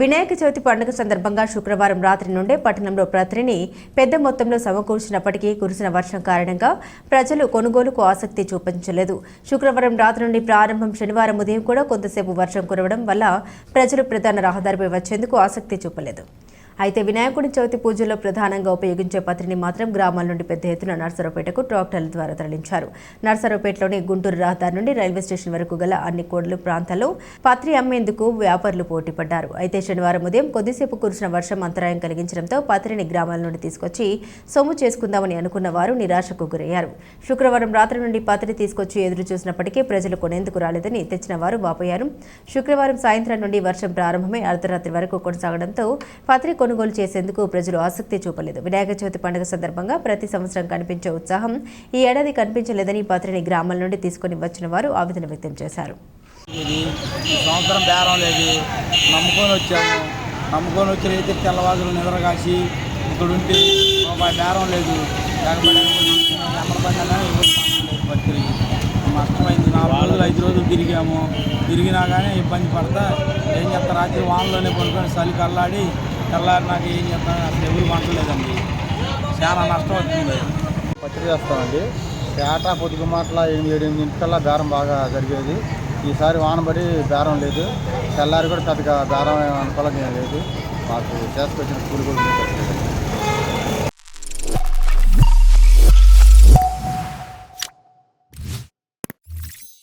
వినాయక చవితి పండుగ సందర్భంగా శుక్రవారం రాత్రి నుండే పట్టణంలో ప్రతిని పెద్ద మొత్తంలో సమకూర్చినప్పటికీ కురిసిన వర్షం కారణంగా ప్రజలు కొనుగోలుకు ఆసక్తి చూపించలేదు. శుక్రవారం రాత్రి నుండి ప్రారంభం శనివారం ఉదయం కూడా కొంతసేపు వర్షం కురవడం వల్ల ప్రజలు ప్రధాన రహదారిపై వచ్చేందుకు ఆసక్తి చూపలేదు. అయితే వినాయకుడి చవితి పూజల్లో ప్రధానంగా ఉపయోగించే పత్రిని మాత్రం గ్రామాల నుండి పెద్ద ఎత్తున నర్సరావుపేటకు ట్రాక్టర్ల ద్వారా తరలించారు. నర్సరావుపేటలోని గుంటూరు రహదారి నుండి రైల్వే స్టేషన్ వరకు గల అన్ని కోడలు ప్రాంతాల్లో పత్రి అమ్మేందుకు వ్యాపారులు పోటీపడ్డారు. అయితే శనివారం ఉదయం కొద్దిసేపు కురిసిన వర్షం అంతరాయం కలిగించడంతో పత్రిని గ్రామాల నుండి తీసుకొచ్చి సొమ్ము చేసుకుందామని అనుకున్న వారు నిరాశకు గురయ్యారు. శుక్రవారం రాత్రి నుండి పత్రి తీసుకొచ్చి ఎదురు చూసినప్పటికీ ప్రజలు కొనేందుకు రాలేదని తెచ్చిన వారు వాపోయారు. శుక్రవారం సాయంత్రం నుండి వర్షం ప్రారంభమై అర్ధరాత్రి వరకు కొనసాగడంతో పత్రి కొనుగోలు చేసేందుకు ప్రజలు ఆసక్తి చూపలేదు. వినాయక చవితి పండుగ సందర్భంగా ప్రతి సంవత్సరం కనిపించే ఉత్సాహం ఈ ఏడాది కనిపించలేదని పత్రిని గ్రామాల నుండి తీసుకుని వచ్చిన వారు ఆవేదన వ్యక్తం చేశారు. ఇది సంవత్సరం బేరం లేదు. నమ్ముకొని వచ్చాము. నమ్ముకొని వచ్చి రైతు తెల్లవారులు నిద్ర కాసి ఇక్కడ ఉంటే రూపాయి బేరం లేదు. నష్టమైంది నాలుగు రోజులు ఐదు రోజులు తిరిగాము. తిరిగినా కానీ ఇబ్బంది పడతా. ఏం చేస్తా? రాత్రి వానలోనే పడుకొని చలికి తెల్లారి నాకు ఏం చేస్తాను అసలు ఎవరు వంటలేదండి చాలా నష్టం వచ్చింది. పచ్చడి చేస్తామండి ఏటా పొద్దుకు మాటల ఎనిమిది ఏడు ఎనిమిదింటికల్లా బేరం బాగా జరిగేది. ఈసారి వానబడి బేరం లేదు. తెల్లారి కూడా పెద్దగా బేరం అనుకూలంగా లేదు. మాకు చేసుకొచ్చిన స్కూల్ కూడా